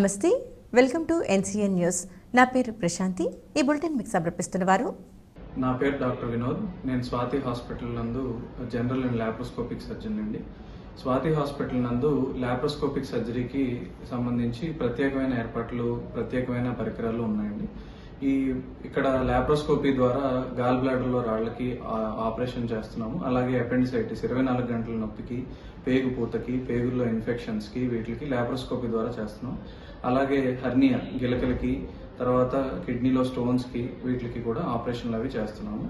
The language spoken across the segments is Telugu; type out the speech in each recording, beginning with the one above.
నమస్తే వెల్కమ్ టు ఎన్సీఎన్ న్యూస్. నా పేరు ప్రశాంతి ఈ బులెటిన్ మీకు సమర్పిస్తున్న వారు. నా పేరు డాక్టర్ వినోద్. నేను స్వాతి హాస్పిటల్ నందు జనరల్ అండ్ ల్యాప్రోస్కోపిక్ సర్జన్ అండి. స్వాతి హాస్పిటల్ నందు ల్యాప్రోస్కోపిక్ సర్జరీకి సంబంధించి ప్రత్యేకమైన ఏర్పాట్లు ప్రత్యేకమైన పరికరాలు ఉన్నాయండి. ఈ ఇక్కడ ల్యాప్రోస్కోపీ ద్వారా గాల్ బ్లాడర్లో రాళ్ళకి ఆపరేషన్ చేస్తున్నాము. అలాగే అపెండిసైటిస్ ఇరవై నాలుగు గంటల నొప్పికి పేగు పూతకి పేగుల్లో ఇన్ఫెక్షన్స్కి వీటికి ల్యాప్రోస్కోపీ ద్వారా చేస్తున్నాం. అలాగే హర్నియా గిలకలకి తర్వాత కిడ్నీలో స్టోన్స్కి వీటికి కూడా ఆపరేషన్లు అవి చేస్తున్నాము.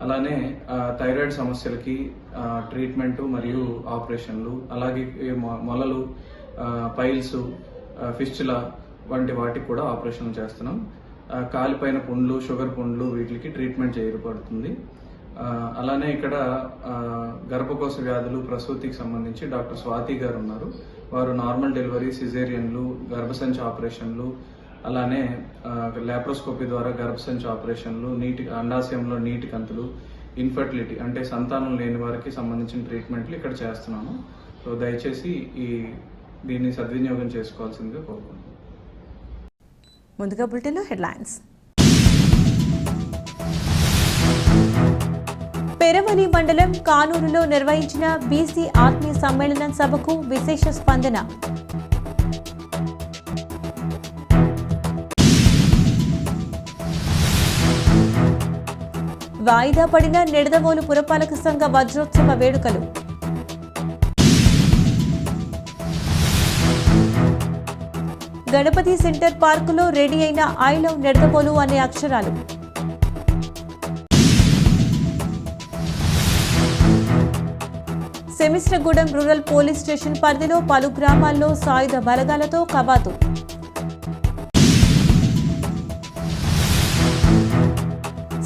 అలానే థైరాయిడ్ సమస్యలకి ట్రీట్మెంట్ మరియు ఆపరేషన్లు అలాగే మొ- మొలలు పైల్స్ ఆ, వంటి వాటికి కూడా ఆపరేషన్లు చేస్తున్నాం. కాలిపైన పుండ్లు షుగర్ పుండ్లు వీటికి ట్రీట్మెంట్ చేయబడుతుంది. అలానే ఇక్కడ గర్భకోశ వ్యాధులు ప్రసూతికి సంబంధించి డాక్టర్ స్వాతి గారు ఉన్నారు. వారు నార్మల్ డెలివరీ సిజేరియన్లు గర్భసంచి ఆపరేషన్లు అలానే లాప్రోస్కోపీ ద్వారా గర్భసంచి ఆపరేషన్లు నీటి అండాశయంలో నీటి కంతులు ఇన్ఫర్టిలిటీ అంటే సంతానం లేని వారికి సంబంధించిన ట్రీట్మెంట్లు ఇక్కడ చేస్తున్నాము. సో దయచేసి ఈ దీన్ని సద్వినియోగం చేసుకోవాల్సిందిగా కోరుకుంటున్నాను ముందుగా బులెటిన్లో హెడ్లైన్స్. పెరవని మండలం కానూరులో నిర్వహించిన బీసీ ఆత్మీయ సమ్మేళనం సభకు విశేష స్పందన. వాయిదా పడిన నిడదవోలు పురపాలక సంఘ వజ్రోత్సవ వేడుకలు. గణపతి సెంటర్ పార్కులో రెడీ అయిన ఐ లవ్ నిడదవోలు అనే అక్షరాలు. సెమిస్ట్రగూడెం రూరల్ పోలీస్ స్టేషన్ పరిధిలో పలు గ్రామాల్లో సాయుధ బలగాలతో కవాతు.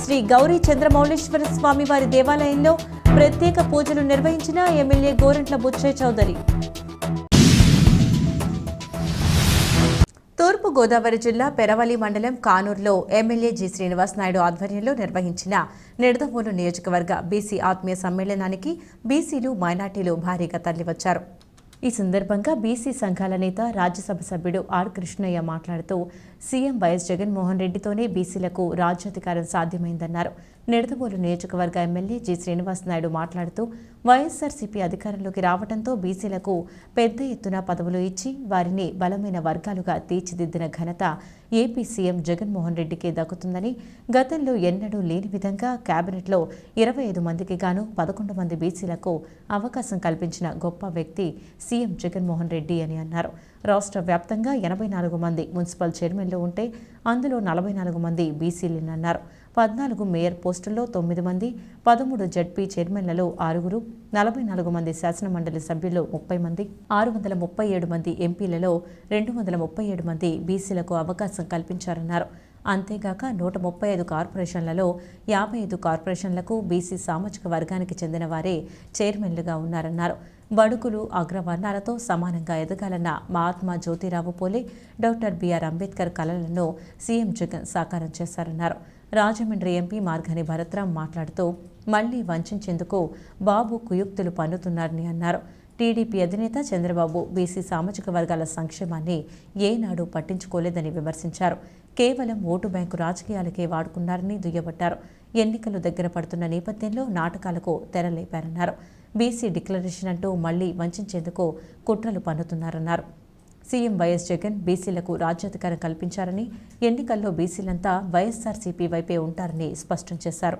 శ్రీ గౌరీ చంద్రమౌళేశ్వర స్వామి వారి దేవాలయంలో ప్రత్యేక పూజలు నిర్వహించిన ఎమ్మెల్యే గోరంట్ల బుచ్చయ్య చౌదరి. గోదావరి జిల్లా పెరవలి మండలం కానూరులో ఎమ్మెల్యే జి శ్రీనివాస్ నాయుడు ఆధ్వర్యంలో నిర్వహించిన నిడదవోలు నియోజకవర్గ బీసీ ఆత్మీయ సమ్మేళనానికి బీసీలు మైనార్టీలు భారీగా తరలివచ్చారు. ఈ సందర్భంగా బీసీ సంఘాల నేత రాజ్యసభ సభ్యుడు ఆర్ కృష్ణయ్య మాట్లాడుతూ సీఎం వైఎస్ జగన్మోహన్ రెడ్డితోనే బీసీలకు రాజ్యాధికారం సాధ్యమైందన్నారు. నిడదవోలు నియోజకవర్గ ఎమ్మెల్యే జి శ్రీనివాస్ నాయుడు మాట్లాడుతూ వైఎస్ఆర్సీపీ అధికారంలోకి రావడంతో బీసీలకు పెద్ద ఎత్తున పదవులు ఇచ్చి వారిని బలమైన వర్గాలుగా తీర్చిదిద్దిన ఘనత ఏపీ సీఎం జగన్మోహన్ రెడ్డికే దక్కుతుందని గతంలో ఎన్నడూ లేని విధంగా కేబినెట్లో ఇరవై ఐదు మందికి గాను పదకొండు మంది బీసీలకు అవకాశం కల్పించిన గొప్ప వ్యక్తి సీఎం జగన్మోహన్ రెడ్డి అని అన్నారు. రాష్ట్ర వ్యాప్తంగా ఎనభై నాలుగు మంది మున్సిపల్ చైర్మన్లు ఉంటే అందులో నలభై నాలుగు మంది బీసీలేనన్నారు పద్నాలుగు మేయర్ పోస్టుల్లో తొమ్మిది మంది పదమూడు జడ్పీ చైర్మన్లలో ఆరుగురు నలభై నాలుగు మంది శాసనమండలి సభ్యుల్లో ముప్పై మంది ఆరు వందల ముప్పై ఏడు మంది ఎంపీలలో రెండు వందల ముప్పై ఏడు మంది బీసీలకు అవకాశం కల్పించారన్నారు. అంతేగాక నూట ముప్పై ఐదు కార్పొరేషన్లలో యాభై ఐదు కార్పొరేషన్లకు బీసీ సామాజిక వర్గానికి చెందిన వారే చైర్మన్లుగా ఉన్నారన్నారు. బడుగులు అగ్రవర్ణాలతో సమానంగా ఎదగాలన్న మహాత్మా జ్యోతిరావు పోలే డాక్టర్ బిఆర్ అంబేద్కర్ కలలను సీఎం జగన్ సాకారం చేశారన్నారు. రాజమండ్రి ఎంపీ మార్గని భరత్రాం మాట్లాడుతూ మళ్ళీ వంచేందుకు బాబు కుయుక్తులు పన్నుతున్నారని అన్నారు. టీడీపీ అధినేత చంద్రబాబు బీసీ సామాజిక వర్గాల సంక్షేమాన్ని ఏనాడు పట్టించుకోలేదని విమర్శించారు. కేవలం ఓటు బ్యాంకు రాజకీయాలకే వాడుకున్నారని దుయ్యబట్టారు. ఎన్నికలు దగ్గర పడుతున్న నేపథ్యంలో నాటకాలకు తెరలేపారన్నారు. బీసీ డిక్లరేషన్ అంటూ మళ్ళీ వంచేందుకు కుట్రలు పన్నుతున్నారన్నారు. సీఎం వైఎస్ జగన్ బీసీలకు రాజ్యాధికారం కల్పించారని ఎన్నికల్లో బీసీలంతా వైఎస్ఆర్సీపీ వైపే ఉంటారని స్పష్టం చేశారు.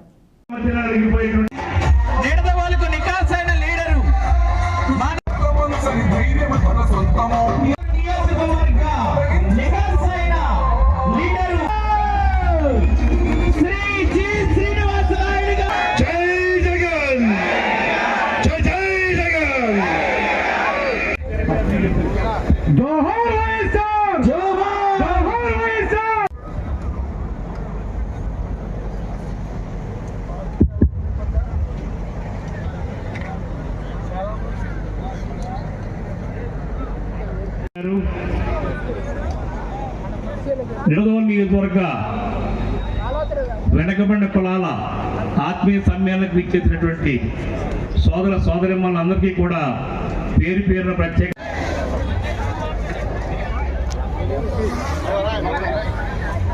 ఇచ్చేసినటువంటి సోదర సోదరిమ్మలందరికీ కూడా పేరు పేరున ప్రత్యేక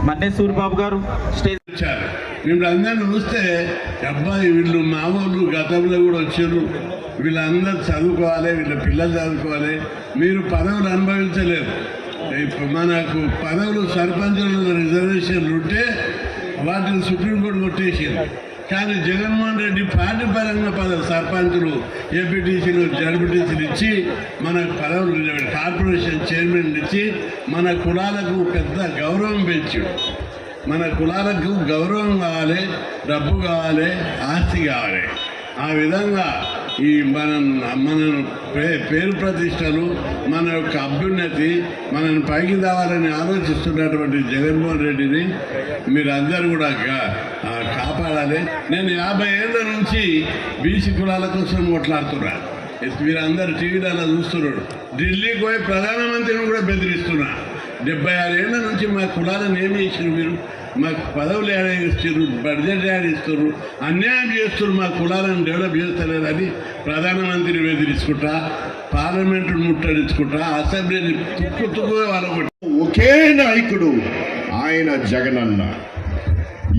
మన్నే సూరిబాబు గారు స్టేజ్ వచ్చారు. మిమ్మల్ని అందరిని చూస్తే అబ్బాయి వీళ్ళు మామూలు గతంలో కూడా వచ్చారు. వీళ్ళందరూ చదువుకోవాలి వీళ్ళ పిల్లలు చదువుకోవాలి. మీరు పదవులు అనుభవించలేరు. ఇప్పుడు మనకు పదవులు సర్పంచుల రిజర్వేషన్లు ఉంటే వాటిని సుప్రీంకోర్టు కొట్టేసింది. కానీ జగన్మోహన్ రెడ్డి పార్టీ పరంగా పద సర్పంచులు ఏపీటీసీలు జడ్పీటీసీలు ఇచ్చి మనకు పదవులు కార్పొరేషన్ చైర్మన్ ఇచ్చి మన కులాలకు పెద్ద గౌరవం పెంచాడు. మన కులాలకు గౌరవం కావాలి డబ్బు కావాలి ఆస్తి కావాలి. ఆ విధంగా ఈ మన మన పే పేరు ప్రతిష్టలు మన యొక్క అభ్యున్నతి మనని పైకి దావాలని ఆలోచిస్తున్నటువంటి జగన్మోహన్ రెడ్డిని మీరు అందరూ కూడా కాపాడాలి. నేను యాభై ఏళ్ళ నుంచి బీసీ కులాల కోసం కొట్లాడుతున్నా. మీరందరూ టీవీలలో చూస్తున్నారు. ఢిల్లీకి పోయి ప్రధానమంత్రిని కూడా బెదిరిస్తున్నా. డెబ్బై ఆరు ఏళ్ళ నుంచి మా కులాలను ఏమి ఇచ్చారు మీరు? మాకు పదవులు ఏడాడిస్తారు బడ్జెట్ ఏడాడిస్తారు అన్యాయం చేస్తారు మా కులాలను డెవలప్ చేస్తలేదని ప్రధానమంత్రిని వేదిరించుకుంటా పార్లమెంటు ముట్టడించుకుంటా అసెంబ్లీని తుక్కు తుక్కుగా వాళ్ళ ఒకే నాయకుడు ఆయన జగనన్న.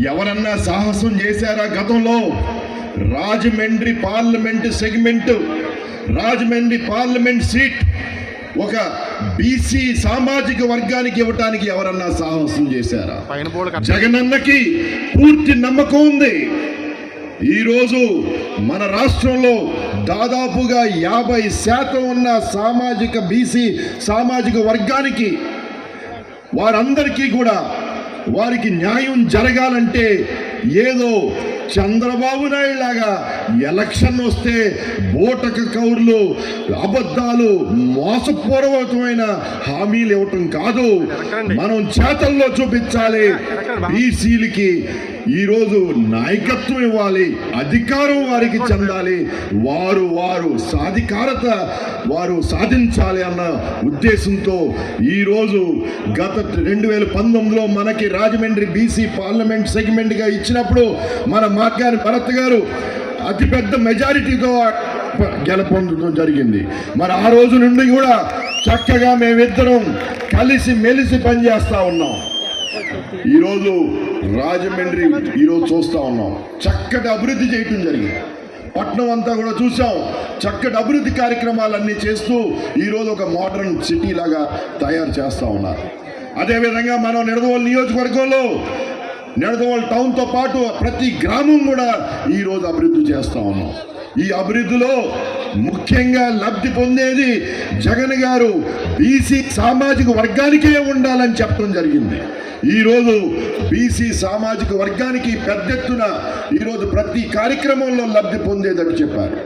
ఎవరన్నా సాహసం చేశారా గతంలో? Rajahmundry parliament segment Rajahmundry parliament seat ఒక బీసీ సామాజిక వర్గానికి ఇవ్వటానికి ఎవరన్నా సాహసం చేశారా? జగనన్నకి పూర్తి నమ్మకం ఉంది. ఈరోజు మన రాష్ట్రంలో దాదాపుగా యాభై శాతం ఉన్న సామాజిక బీసీ సామాజిక వర్గానికి వారందరికీ కూడా వారికి న్యాయం జరగాలంటే ఏదో చంద్రబాబు నాయుడు లాగా ఎలక్షన్ వస్తే బోటక కౌర్లు అబద్ధాలు మోసపూర్వకమైన హామీలు ఇవ్వటం కాదు. మనం చేతల్లో చూపించాలి. బీసీలకి ఈరోజు నాయకత్వం ఇవ్వాలి అధికారం వారికి చెందాలి వారు వారు సాధికారత వారు సాధించాలి అన్న ఉద్దేశంతో ఈరోజు గత రెండు వేల పంతొమ్మిదిలో మనకి రాజమండ్రి బీసీ పార్లమెంట్ సెగ్మెంట్గా ఇచ్చినప్పుడు మన మార్గాన్ని భరత్ గారు అతిపెద్ద మెజారిటీతో గెలపొందడం జరిగింది. మరి ఆ రోజు నుండి కూడా చక్కగా మేమిద్దరం కలిసి మెలిసి పనిచేస్తూ ఉన్నాం. ఈరోజు రాజమండ్రి ఈరోజు చూస్తూ ఉన్నాం. చక్కటి అభివృద్ధి చేయటం జరిగింది. పట్నం అంతా కూడా చూసాం. చక్కటి అభివృద్ధి కార్యక్రమాలన్నీ చేస్తూ ఈరోజు ఒక మోడర్న్ సిటీ లాగా తయారు చేస్తూ ఉన్నారు. అదేవిధంగా మనం నిడదవోలు నియోజకవర్గంలో నిడదవోలు టౌన్తో పాటు ప్రతి గ్రామం కూడా ఈరోజు అభివృద్ధి చేస్తూ ఉన్నాం. ఈ అభివృద్ధిలో ముఖ్యంగా లబ్ధి పొందేది జగన్ గారు బీసీ సామాజిక వర్గానికే ఉండాలని చెప్పడం జరిగింది. ఈరోజు బీసీ సామాజిక వర్గానికి పెద్ద ఎత్తున ఈరోజు ప్రతి కార్యక్రమంలో లబ్ధి పొందేదని చెప్పారు.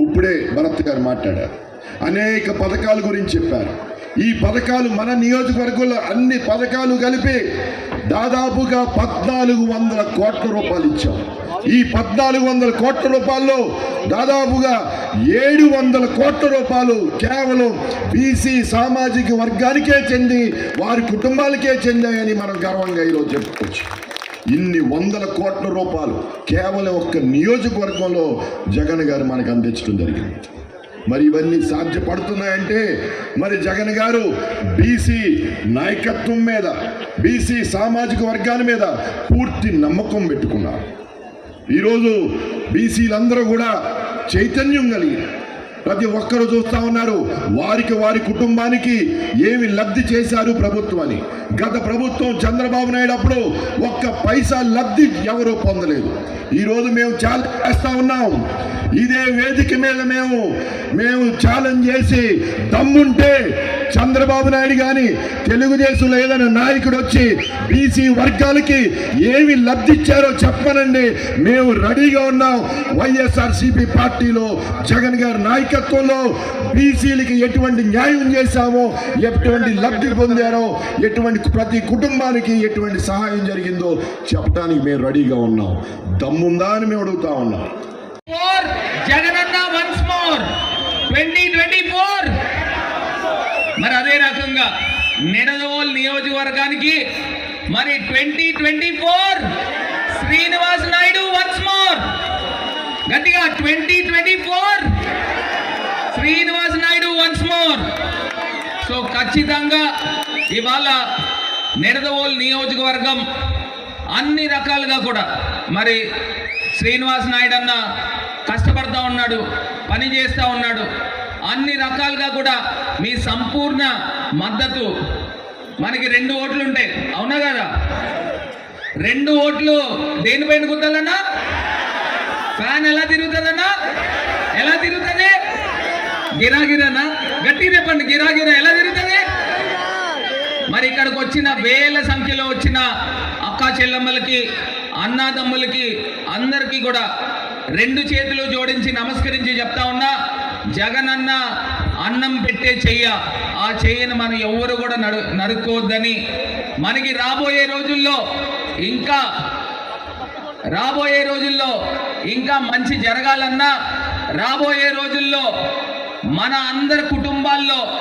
ఇప్పుడే భరత్ గారు మాట్లాడారు. అనేక పథకాల గురించి చెప్పారు. ఈ పథకాలు మన నియోజకవర్గంలో అన్ని పథకాలు కలిపి దాదాపుగా పద్నాలుగు వందల కోట్ల రూపాయలు ఇచ్చాం. ఈ పద్నాలుగు వందల కోట్ల రూపాయల్లో దాదాపుగా ఏడు వందల కోట్ల రూపాయలు కేవలం బీసీ సామాజిక వర్గానికే చెంది వారి కుటుంబాలకే చెందాయని మనం గర్వంగా ఈరోజు చెప్పుకోవచ్చు. ఇన్ని వందల కోట్ల రూపాయలు కేవలం ఒక్క నియోజకవర్గంలో జగన్ గారు మనకు అందించడం జరిగింది. మరి ఇవన్నీ సాధ్యపడుతున్నాయంటే మరి జగన్ గారు బీసీ నాయకత్వం మీద బీసీ సామాజిక వర్గాల మీద పూర్తి నమ్మకం పెట్టుకున్నారు. ఈరోజు బీసీలందరూ కూడా చైతన్యం కలిగి ప్రతి ఒక్కరు చూస్తా ఉన్నారు. వారికి వారి కుటుంబానికి ఏమి లబ్ధి చేశారు ప్రభుత్వం అని. గత ప్రభుత్వం చంద్రబాబు నాయుడు అప్పుడు ఒక్క పైసా లబ్ధి ఎవరు పొందలేదు. ఈరోజు మేము ఛాలెంజ్ చేస్తా ఉన్నాం. ఇదే వేదిక మీద మేము మేము ఛాలెంజ్ చేసి దమ్ముంటే చంద్రబాబు నాయుడు కానీ తెలుగుదేశం ఏదైనా నాయకుడు వచ్చి బీసీ వర్గాలకి ఏమి లబ్ధిచ్చారో చెప్పనండి. మేము రెడీగా ఉన్నాం. వైఎస్ఆర్సీపీ పార్టీలో జగన్ గారి నాయకత్వంలో బీసీలకి ఎటువంటి న్యాయం చేశామో ఎటువంటి లబ్ధి పొందారో ఎటువంటి ప్రతి కుటుంబానికి ఎటువంటి సహాయం జరిగిందో చెప్పడానికి మేము రెడీగా ఉన్నాం. దమ్ముందా అని మేము అడుగుతా ఉన్నాం. Four Jagananna once more twenty twenty four మరి అదే రకంగా నిడదవోలు నియోజకవర్గానికి మరి twenty twenty four Srinivas Naidu once more గట్టిగా twenty twenty four Srinivas Naidu once more so ఖచ్చితంగా ఇవాళ నిడదవోలు నియోజకవర్గం అన్ని రకాలుగా కూడా మరి శ్రీనివాస్ నాయుడు అన్న కష్టపడతా ఉన్నాడు పని చేస్తూ ఉన్నాడు. అన్ని రకాలుగా కూడా మీ సంపూర్ణ మద్దతు. మనకి రెండు ఓట్లు ఉంటాయి. అవునా కదా? రెండు ఓట్లు దేనిపైన గుద్దాలన్నా? ఫ్యాన్ ఎలా తిరుగుతుందన్నా? ఎలా తిరుగుతుంది? గిరాగిరానా? గట్టి చెప్పండి గిరాగిరా ఎలా తిరుగుతుంది? మరి ఇక్కడికి వచ్చిన వేల సంఖ్యలో వచ్చిన అక్క చెల్లమ్మలకి అన్నాదమ్ములకి అందరికీ కూడా రెండు చేతులు జోడించి నమస్కరించి చెప్తా ఉన్నా జగనన్న అన్నం పెట్టే చెయ్య. ఆ చెయ్యను మనం ఎవరు కూడా నడు నరుక్కోవద్దని. మనకి రాబోయే రోజుల్లో ఇంకా రాబోయే రోజుల్లో ఇంకా మంచి జరగాలన్నా రాబోయే రోజుల్లో మన అందరి కుటుంబాల్లో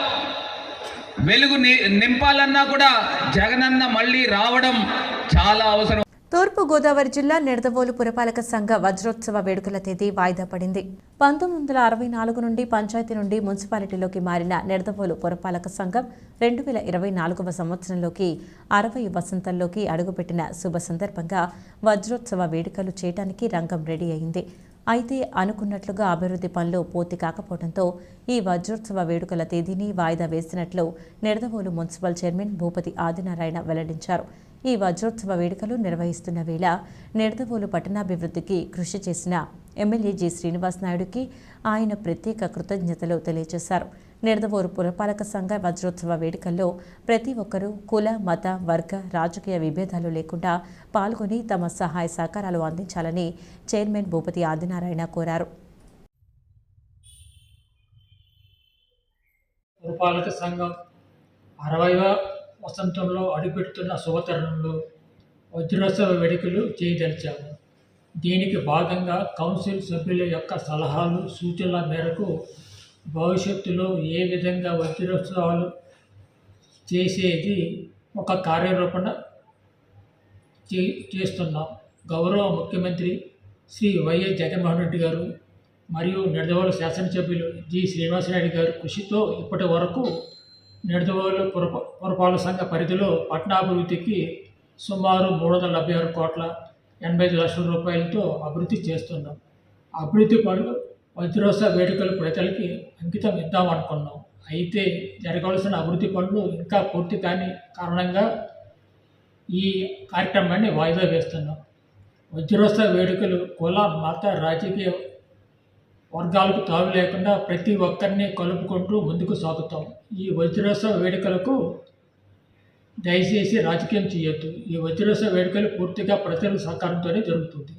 వెలుగు ని- నింపాలన్నా కూడా జగనన్న మళ్ళీ రావడం చాలా అవసరం. తూర్పు గోదావరి జిల్లా నిడదవోలు పురపాలక సంఘ వజ్రోత్సవ వేడుకల తేదీ వాయిదా పడింది. పంతొమ్మిది వందల అరవై నాలుగు నుండి పంచాయతీ నుండి మున్సిపాలిటీలోకి మారిన నిడదవోలు పురపాలక సంఘం రెండు వేల ఇరవై నాలుగవ సంవత్సరంలోకి అరవై వసంతంలోకి అడుగుపెట్టిన శుభ సందర్భంగా వజ్రోత్సవ వేడుకలు చేయడానికి రంగం రెడీ అయింది. అయితే అనుకున్నట్లుగా అభివృద్ధి పనులు పూర్తి కాకపోవడంతో ఈ వజ్రోత్సవ వేడుకల తేదీని వాయిదా వేసినట్లు నిడదవోలు మున్సిపల్ చైర్మన్ భూపతి ఆదినారాయణ వెల్లడించారు. ఈ వజ్రోత్సవ వేడుకలు నిర్వహిస్తున్న వేళ నిడదవోలు పట్టణాభివృద్ధికి కృషి చేసిన ఎమ్మెల్యే జి. శ్రీనివాస్ నాయుడుకి ఆయన ప్రత్యేక కృతజ్ఞతలు తెలియజేశారు. నిడదవోలు పురపాలక సంఘ వజ్రోత్సవ వేడుకల్లో ప్రతి ఒక్కరూ కుల మత వర్గ రాజకీయ విభేదాలు లేకుండా పాల్గొని తమ సహాయ సహకారాలు అందించాలని చైర్మన్ భూపతి ఆదినారాయణ కోరారు. పురపాలక సంఘం అరవైవ వసంతంలో అడుగుపెడుతున్న శుభతరుణంలో వజ్రోత్సవ వేడుకలు చేయదలిచాము. దీనికి భాగంగా కౌన్సిల్ సభ్యుల యొక్క సలహాలు సూచనల మేరకు భవిష్యత్తులో ఏ విధంగా వజ్రోత్సవాలు చేసేది ఒక కార్యరూపణ చే చేస్తున్నాం. గౌరవ ముఖ్యమంత్రి శ్రీ వైఎస్ జగన్మోహన్ రెడ్డి గారు మరియు నిడదవోలు శాసనసభ్యులు జి శ్రీనివాసరెడ్డి గారు కృషితో ఇప్పటి వరకు నిడదవోలు పురప పురపాలక సంఘ పరిధిలో పట్టణాభివృద్ధికి సుమారు మూడు వందల డెబ్బై ఆరు కోట్ల ఎనభై ఐదు లక్షల రూపాయలతో అభివృద్ధి చేస్తున్నాం. అభివృద్ధి పనులు వజ్రోత్సవ వేడుకలు ప్రజలకి అంకితం ఇద్దామనుకున్నాం అయితే జరగవలసిన అభివృద్ధి పనులు ఇంకా పూర్తి కాని కారణంగా ఈ కార్యక్రమాన్ని వాయిదా వేస్తున్నాం. వజ్రోత్సవ వేడుకలు కుల మత రాజకీయ వర్గాలకు తావు లేకుండా ప్రతి ఒక్కరిని కలుపుకుంటూ ముందుకు సాగుతాం. ఈ వజ్రోత్సవ వేడుకలకు దయచేసి రాజకీయం చేయొద్దు. ఈ వజ్రోత్సవ వేడుకలు పూర్తిగా ప్రజల సహకారంతోనే జరుగుతుంది.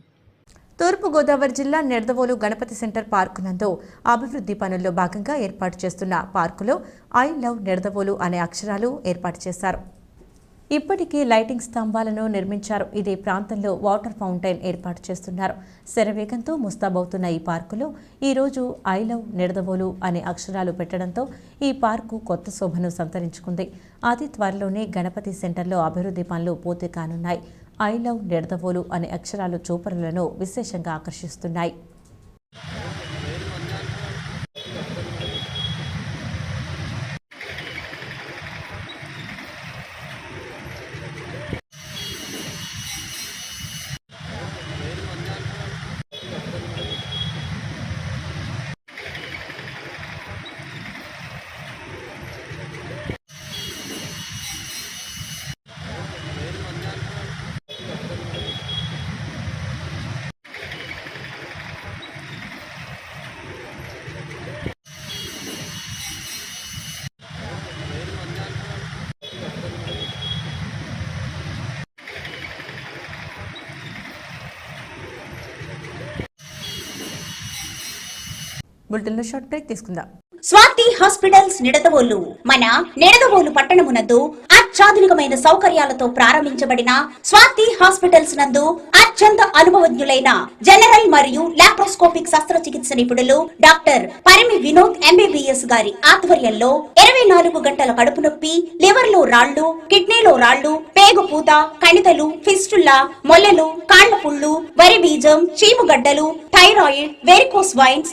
తూర్పుగోదావరి జిల్లా నిడదవోలు గణపతి సెంటర్ పార్కు నందు అభివృద్ధి పనుల్లో భాగంగా ఏర్పాటు చేస్తున్న పార్కులో ఐ లవ్ నిడదవోలు అనే అక్షరాలు ఏర్పాటు చేశారు. ఇప్పటికీ లైటింగ్ స్తంభాలను నిర్మించారు. ఇదే ప్రాంతంలో వాటర్ ఫౌంటైన్ ఏర్పాటు చేస్తున్నారు. శరవేగంతో ముస్తాబవుతున్న ఈ పార్కులో ఈరోజు ఐ లవ్ నిడదవోలు అనే అక్షరాలు పెట్టడంతో ఈ పార్కు కొత్త శోభను సంతరించుకుంది. అతి త్వరలోనే గణపతి సెంటర్లో అభివృద్ధి పనులు పూర్తి కానున్నాయి. ఐ లవ్ నిడదవోలు అనే అక్షరాలు చూపరులను విశేషంగా ఆకర్షిస్తున్నాయి. బులెటిన్లో షార్ట్ బ్రేక్ తీసుకుందాం. స్వాతి హాస్పిటల్స్ నిడదవోలు. మన నిడదవోలు పట్టణమునందు అత్యాధునికమైన సౌకర్యాలతో ప్రారంభించబడిన స్వాతి హాస్పిటల్స్ నందు అత్యంత అనుభవజ్ఞులైన జనరల్ మరియు లాప్రోస్కోపిక్ శస్త్రచికిత్స నిపుణులు డాక్టర్ పరిమి వినోద్ ఎంబీబీఎస్ గారి ఆధ్వర్యంలో ఇరవై నాలుగు గంటల కడుపు నొప్పి లివర్లో రాళ్ళు కిడ్నీలో రాళ్ళు పేగు పూత కణితలు ఫిస్టుల్లా మొల్లలు కాళ్ళ పుళ్ళు వరి బీజం చీముగడ్డలు thyroid varicose wines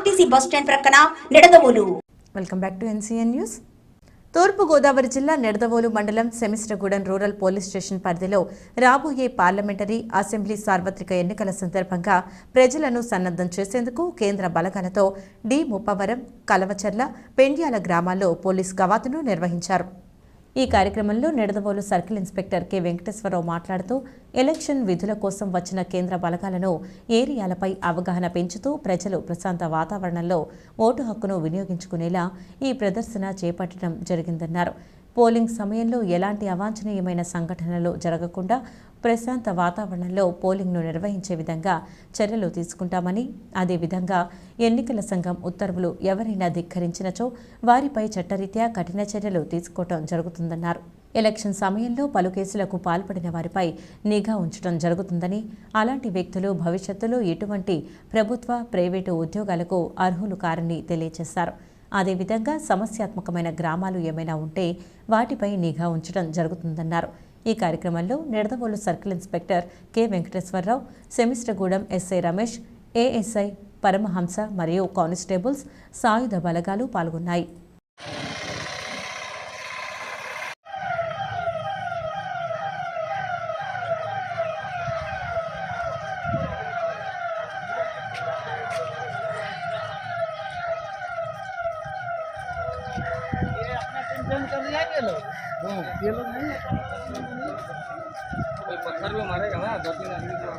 RTC bus stand ప్రక్కన Nidadavolu. Welcome back to NCN news తూర్పుగోదావరి జిల్లా నిడదవోలు మండలం సెమిస్టర్గూడెం రూరల్ పోలీస్ స్టేషన్ పరిధిలో రాబోయే పార్లమెంటరీ అసెంబ్లీ సార్వత్రిక ఎన్నికల సందర్భంగా ప్రజలను సన్నద్ధం చేసేందుకు కేంద్ర బలగాలతో డి. ముప్పవరం కలవచర్ల పెండ్యాల గ్రామాల్లో పోలీస్ కవాతును నిర్వహించారు. ఈ కార్యక్రమంలో Nidadavolu circle inspector K. Venkateswararao మాట్లాడుతూ ఎలక్షన్ విధుల కోసం వచ్చిన కేంద్ర బలగాలను ఏరియాలపై అవగాహన పెంచుతూ ప్రజలు ప్రశాంత వాతావరణంలో ఓటు హక్కును వినియోగించుకునేలా ఈ ప్రదర్శన చేపట్టడం జరిగిందన్నారు. పోలింగ్ సమయంలో ఎలాంటి అవాంఛనీయమైన సంఘటనలు జరగకుండా ప్రశాంత వాతావరణంలో పోలింగ్ను నిర్వహించే విధంగా చర్యలు తీసుకుంటామని అదేవిధంగా ఎన్నికల సంఘం ఉత్తర్వులు ఎవరైనా ధిక్కరించినచో వారిపై చట్టరీత్యా కఠిన చర్యలు తీసుకోవటం జరుగుతుందన్నారు. ఎలక్షన్ సమయంలో పలు కేసులకు పాల్పడిన వారిపై నిఘా ఉంచడం జరుగుతుందని అలాంటి వ్యక్తులు భవిష్యత్తులో ఎటువంటి ప్రభుత్వ ప్రైవేటు ఉద్యోగాలకు అర్హులు కారని తెలియజేశారు అదేవిధంగా సమస్యాత్మకమైన గ్రామాలు ఏమైనా ఉంటే వాటిపై నిఘా ఉంచడం జరుగుతుందన్నారు. ఈ కార్యక్రమంలో Nidadavolu circle inspector K Venkateswararao Samisragudem SI Ramesh ASI Paramahamsa మరియు కానిస్టేబుల్స్ సాయుధ బలగాలు పాల్గొన్నాయి. हाँ। पत्थर भी मारेगा ना? दो तीन आदमी तो-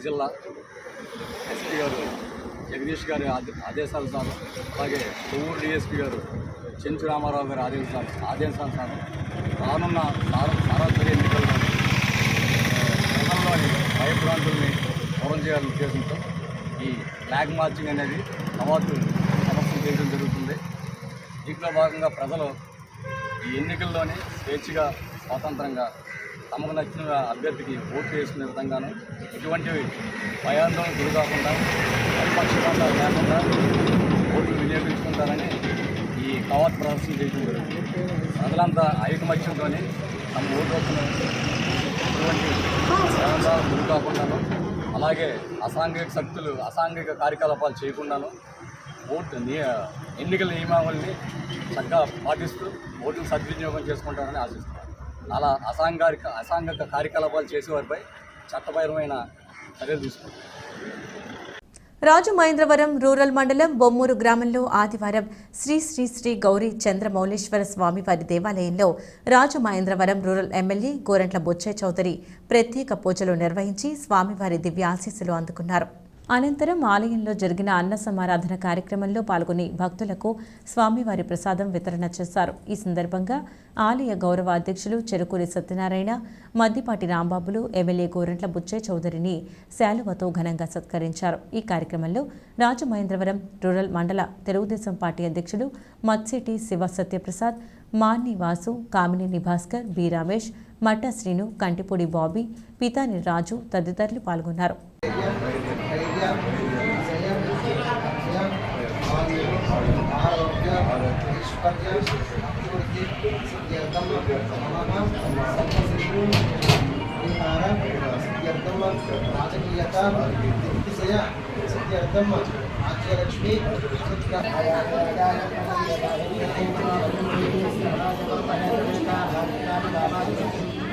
జిల్లా ఎస్పీ గారు జగదీష్ గారి ఆదే- ఆదేశానుసారం అలాగే కొవ్వూరు డిఎస్పీ గారు చెంచు రామారావు గారి ఆదేశాలు ఆదేశానుసారం రానున్న సార సార్వత్రిక ఎన్నికల్లో ప్రజల్లోని భయభ్రాంతుల్ని దూరం చేయాలనే ఉద్దేశంతో ఈ ఫ్లాగ్ మార్చింగ్ అనేది అవార్డు సమస్య చేయడం జరుగుతుంది. దీంట్లో భాగంగా ప్రజలు ఈ ఎన్నికల్లోనే స్వేచ్ఛగా స్వాతంత్రంగా తమకు నచ్చిన అభ్యర్థికి ఓటు వేసుకునే విధంగాను ఎటువంటి భయాందోళన గురి కాకుండా పక్షపాతాలు లేకుండా ఓట్లు వినియోగించుకుంటారని ఈ కవాత్ ప్రదర్శన చేయడం జరుగుతుంది ప్రజలంతా ఐకమత్యంతో తమ ఓటు ఎటువంటి గురి కాకుండాను అలాగే అసాంఘిక శక్తులు అసాంఘిక కార్యకలాపాలు చేయకుండాను ఓటు ఎన్నికల నియమావళిని చక్కగా పాటిస్తూ ఓటును సద్వినియోగం చేసుకుంటారని ఆశిస్తున్నాను. అలా అసాంఘిక అసాంఘిక కార్యకలాపాలు చేసేవారిపై చట్టపరమైన చర్యలు తీసుకుంటారు. రాజమహేంద్రవరం రూరల్ మండలం బొమ్మూరు గ్రామంలో ఆదివారం శ్రీ శ్రీ శ్రీ గౌరీ చంద్రమౌళేశ్వర స్వామివారి దేవాలయంలో రాజమహేంద్రవరం రూరల్ ఎమ్మెల్యే గోరంట్ల బొచ్చయ్య చౌదరి ప్రత్యేక పూజలు నిర్వహించి స్వామివారి దివ్య ఆశీస్సులు అందుకున్నారు. అనంతరం ఆలయంలో జరిగిన అన్న సమారాధన కార్యక్రమంలో పాల్గొని భక్తులకు స్వామివారి ప్రసాదం వితరణ చేశారు. ఈ సందర్భంగా ఆలయ గౌరవ అధ్యక్షులు చెరుకూరి సత్యనారాయణ మద్దిపాటి రాంబాబులు ఎమ్మెల్యే గోరంట్ల బుచ్చయ్య చౌదరిని శాలువతో ఘనంగా సత్కరించారు. ఈ కార్యక్రమంలో రాజమహేంద్రవరం రూరల్ మండల తెలుగుదేశం పార్టీ అధ్యక్షులు మత్సిటి శివ సత్యప్రసాద్ మాన్ని వాసు కామినేని భాస్కర్ బి రమేష్ మట్ట శ్రీను కంటిపూడి బాబీ పితాని రాజు తదితరులు పాల్గొన్నారు. రాజకీయత దిగ్విజయ సిద్ధ్యర్థం ఆజ్యలక్ష్మి బాబా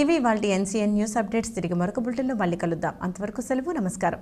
ఇవి వాళ్ళ ఎన్సీఎన్ న్యూస్ అప్డేట్స్. తిరిగి మరొక బులెటిన్లో మళ్ళీ కలుద్దాం. అంతవరకు సెలవు నమస్కారం.